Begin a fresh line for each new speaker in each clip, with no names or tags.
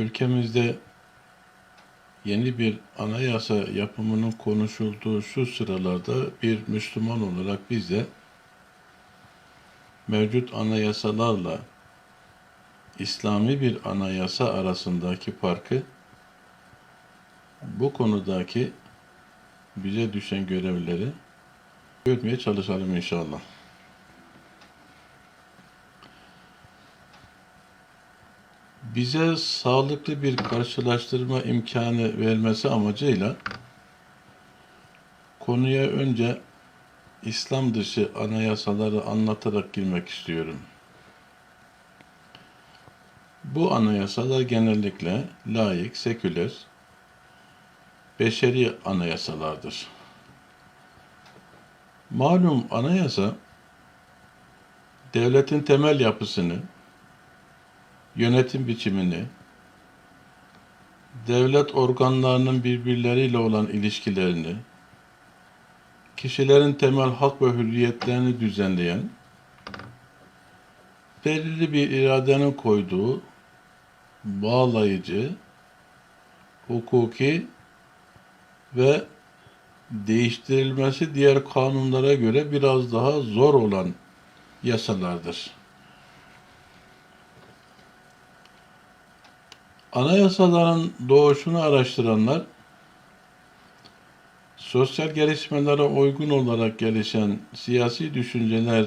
ülkemizde yeni bir anayasa yapımının konuşulduğu şu sıralarda bir Müslüman olarak biz de mevcut anayasalarla İslami bir anayasa arasındaki farkı bu konudaki bize düşen görevleri görmeye çalışalım inşallah. Bize sağlıklı bir karşılaştırma imkanı vermesi amacıyla konuya önce İslam dışı anayasaları anlatarak girmek istiyorum. Bu anayasalar genellikle layık, seküler, beşeri anayasalardır. Malum anayasa devletin temel yapısını, yönetim biçimini, devlet organlarının birbirleriyle olan ilişkilerini, kişilerin temel hak ve hürriyetlerini düzenleyen, belirli bir iradenin koyduğu bağlayıcı, hukuki ve değiştirilmesi diğer kanunlara göre biraz daha zor olan yasalardır. Anayasaların doğuşunu araştıranlar, sosyal gelişmelere uygun olarak gelişen siyasi düşünceler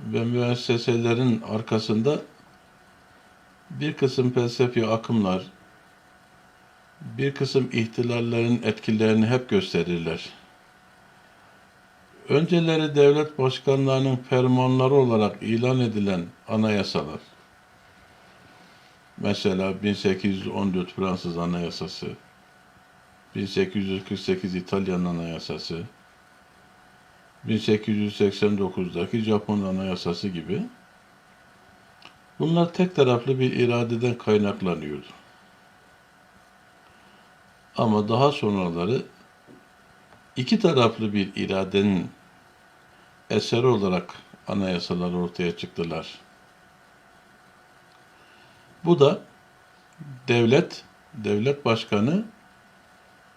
ve müesseselerin arkasında bir kısım felsefi akımlar, bir kısım ihtilallerin etkilerini hep gösterirler. Önceleri devlet başkanlarının fermanları olarak ilan edilen anayasalar, Mesela 1814 Fransız Anayasası, 1848 İtalyan Anayasası, 1889'daki Japon Anayasası gibi bunlar tek taraflı bir iradeden kaynaklanıyordu. Ama daha sonraları iki taraflı bir iradenin eseri olarak anayasalar ortaya çıktılar. Bu da devlet, devlet başkanı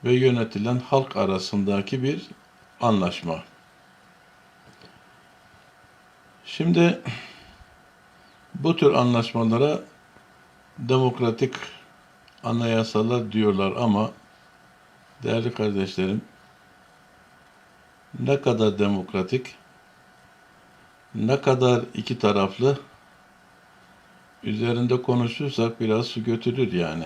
ve yönetilen halk arasındaki bir anlaşma. Şimdi bu tür anlaşmalara demokratik anayasalar diyorlar ama değerli kardeşlerim ne kadar demokratik, ne kadar iki taraflı üzerinde konuşursak biraz su götürür yani.